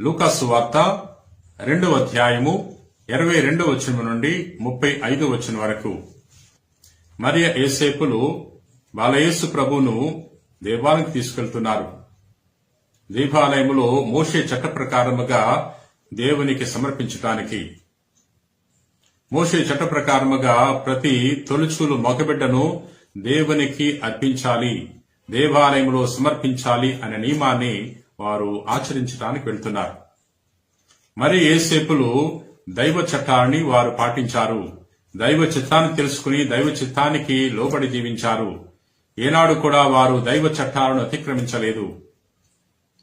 లూకాసు వార్త రెండవ అధ్యాయము ఇరవై రెండవ వచనం నుండి ముప్పై ఐదు వచనం వరకు. మరియ ఏసేపులు బాలయేసు ప్రభును దేవాలయం తీసుకెళ్తున్నారు. దేవాలయములో మోషే చట్ట ప్రకారముగా దేవునికి సమర్పించటానికి. మోషే చట్ట ప్రకారముగా ప్రతి తొలుచూలు మగబిడ్డను దేవునికి అర్పించాలి దేవాలయంలో సమర్పించాలి అనే నియమాన్ని వారు ఆచరించడానికి వెళ్తున్నారు. మరి ఏసేపులు దైవ చట్టాన్ని వారు పాటించారు. దైవ చిత్తాన్ని తెలుసుకుని దైవ చిత్తానికి లోబడి జీవించారు. ఏనాడు కూడా వారు దైవ చట్టాలను అతిక్రమించలేదు.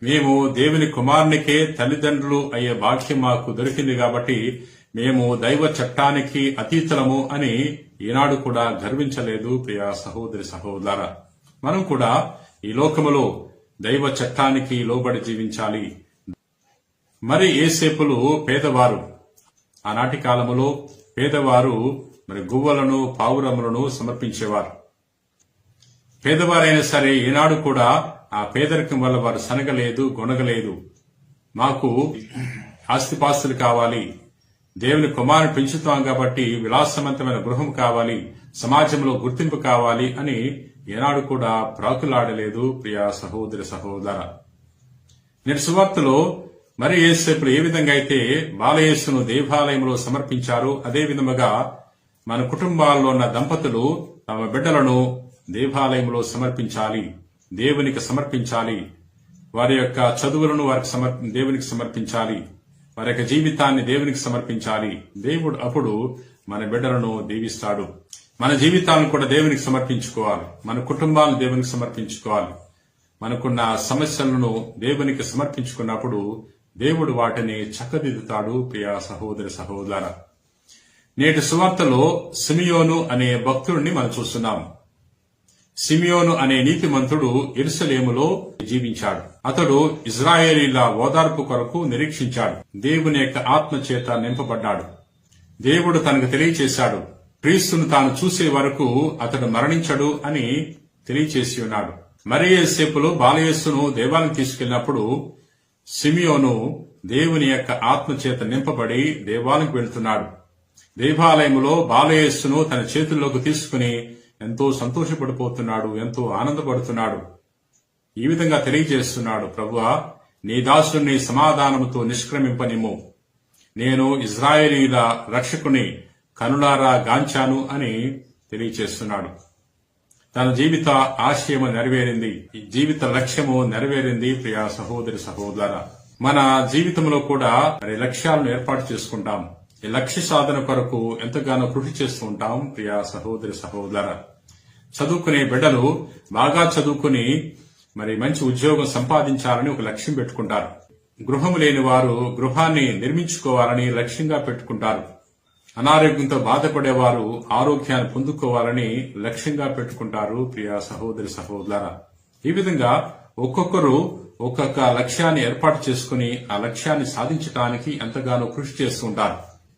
మేము దేవుని కుమారునికే తల్లిదండ్రులు అయ్యే భాగ్యం మాకు దొరికింది కాబట్టి మేము దైవ చట్టానికి అతీతులము అని ఈనాడు కూడా గర్వించలేదు ప్రియా సహోదరి సహోదర మనం కూడా ఈ లోకములో దైవ చట్టానికి లోబడి జీవించాలి. మరి ఏసేపులు పేదవారు. ఆనాటి కాలములో పేదవారు మరి గువ్వలను పావురములను సమర్పించేవారు. పేదవారైనా సరే ఈనాడు కూడా ఆ పేదరికం వల్ల వారు సనగలేదు గొనగలేదు. మాకు ఆస్తిపాస్తులు కావాలి. దేవుని కుమారుని పెంచుతాం కాబట్టి విలాసవంతమైన గృహం కావాలి సమాజంలో గుర్తింపు కావాలి అని ఏనాడు కూడా ప్రాకులాడలేదు ప్రియ సహోదరి సహోదర. నేటి సువార్తలో మరి యేసేపులు ఏ విధంగా అయితే బాలయేసును దేవాలయంలో సమర్పించారో అదే విధముగా మన కుటుంబాల్లో ఉన్న దంపతులు తమ బిడ్డలను దేవాలయంలో సమర్పించాలి దేవునికి సమర్పించాలి వారి యొక్క చదువులను వారికి సమర్ దేవునికి సమర్పించాలి వారి యొక్క జీవితాన్ని దేవునికి సమర్పించాలి. దేవుడు అప్పుడు మన బిడ్డలను దీవిస్తాడు. మన జీవితాలను కూడా దేవునికి సమర్పించుకోవాలి. మన కుటుంబాలను దేవునికి సమర్పించుకోవాలి. మనకున్న సమస్యలను దేవునికి సమర్పించుకున్నప్పుడు దేవుడు వాటిని చక్కదిద్దుతాడు ప్రియ సహోదరి సహోదర. నేటి సువార్తలో సిమియోను అనే భక్తుడిని మనం చూస్తున్నాం. సిమియోను అనే నీతిమంతుడు ఎరుసలేములో జీవించాడు. అతడు ఇజ్రాయేలీల ఓదార్పు కొరకు నిరీక్షించాడు. దేవుని యొక్క ఆత్మ చేత నింపబడ్డాడు. దేవుడు తనకు తెలియచేశాడు. క్రీస్తును తాను చూసే వరకు అతడు మరణించడు అని తెలియచేసి ఉన్నాడు. మరియేసేపులో బాలయేసును దేవాలయం తీసుకెళ్ళినప్పుడు సిమియోను దేవుని యొక్క ఆత్మ చేత నింపబడి దేవాలయంకి వెళ్తున్నాడు. దేవాలయములో బాలయేసును తన చేతుల్లోకి తీసుకుని ఎంతో సంతోషపడిపోతున్నాడు ఎంతో ఆనందపడుతున్నాడు. ఈ విధంగా తెలియజేస్తున్నాడు ప్రభువా నీ దాసుని సమాధానముతో నిష్క్రమింపనిము నేను ఇజ్రాయేలీల రక్షకుని కనులారా గాంచాను అని తెలియచేస్తున్నాడు తన జీవిత ఆశయము నెరవేరింది ఈ జీవిత లక్ష్యము నెరవేరింది ప్రియా సహోదరి సహోదర మన జీవితంలో కూడా మరి లక్ష్యాలను ఏర్పాటు చేసుకుంటాం. ఈ లక్ష్య సాధన కొరకు ఎంతగానో కృషి చేస్తూ ఉంటాం ప్రియా సహోదరి సహోదర చదువుకునే బిడ్డలు బాగా చదువుకుని మరి మంచి ఉద్యోగం సంపాదించాలని ఒక లక్ష్యం పెట్టుకుంటారు. గృహము లేని వారు గృహాన్ని నిర్మించుకోవాలని లక్ష్యంగా పెట్టుకుంటారు. అనారోగ్యంతో బాధపడేవారు ఆరోగ్యాన్ని పొందుకోవాలని లక్ష్యంగా పెట్టుకుంటారు ప్రియ సహోదరి సహోదర ఈ విధంగా ఒక్కొక్కరు ఒక్కొక్క లక్ష్యాన్ని ఏర్పాటు చేసుకుని ఆ లక్ష్యాన్ని సాధించడానికి ఎంతగానో కృషి చేస్తుంటారు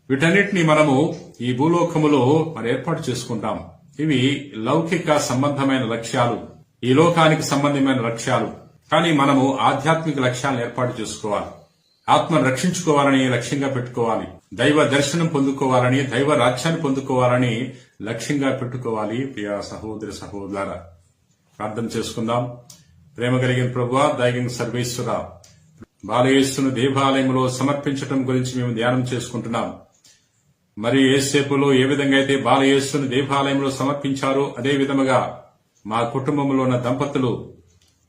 వీటన్నిటిని మనము ఈ భూలోకములో మరి ఏర్పాటు చేసుకుంటాం. ఇవి లౌకిక సంబంధమైన లక్ష్యాలు. ఈ లోకానికి సంబంధమైన లక్ష్యాలు. కానీ మనము ఆధ్యాత్మిక లక్ష్యాలను ఏర్పాటు చేసుకోవాలి. ఆత్మను రక్షించుకోవాలని లక్ష్యంగా పెట్టుకోవాలి. దైవ దర్శనం పొందుకోవాలని దైవ రాజ్యాన్ని పొందుకోవాలని లక్ష్యంగా పెట్టుకోవాలి. ప్రియ సహోదరి సహోదర ప్రార్థన చేసుకుందాం. ప్రేమ కలిగిన ప్రభు దైగిన సర్వేశ్వర. బాలయేశ్వను దేవాలయంలో సమర్పించటం గురించి మేము ధ్యానం చేసుకుంటున్నాం. మరి ఏసేపులో ఏ విధంగా అయితే బాలయేసును దేవాలయంలో సమర్పించారో అదే విధముగా మా కుటుంబంలో ఉన్న దంపతులు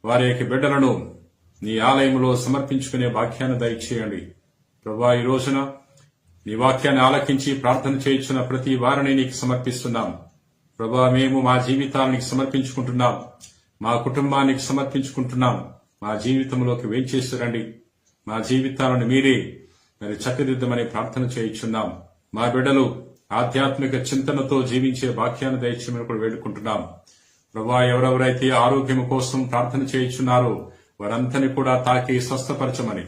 వారి యొక్క బిడ్డలను నీ ఆలయంలో సమర్పించుకునే వాక్యాన్ని దయచేయండి. ప్రభా ఈ రోజున నీ వాక్యాన్ని ఆలకించి ప్రార్థన చేయించిన ప్రతి వారిని నీకు సమర్పిస్తున్నాం. ప్రభా మేము మా జీవితానికి సమర్పించుకుంటున్నాం. మా కుటుంబానికి సమర్పించుకుంటున్నాం. మా జీవితంలోకి వేంచేసిరండి మా జీవితాలను మీరే మరి చక్కదిద్దమని ప్రార్థన చేయించున్నాం. మా బిడ్డలు ఆధ్యాత్మిక చింతనతో జీవించే వాక్యాన్ని దయచేయమని కూడా వేడుకుంటున్నాం. ప్రభా ఎవరెవరైతే ఆరోగ్యం కోసం ప్రార్థన చేయించున్నారో వారంతని కూడా తాకి స్వస్థపరచమని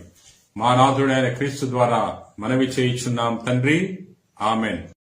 మా నాథుడైన క్రీస్తు ద్వారా మనవి చేయించున్నాం తండ్రి. ఆమెన్.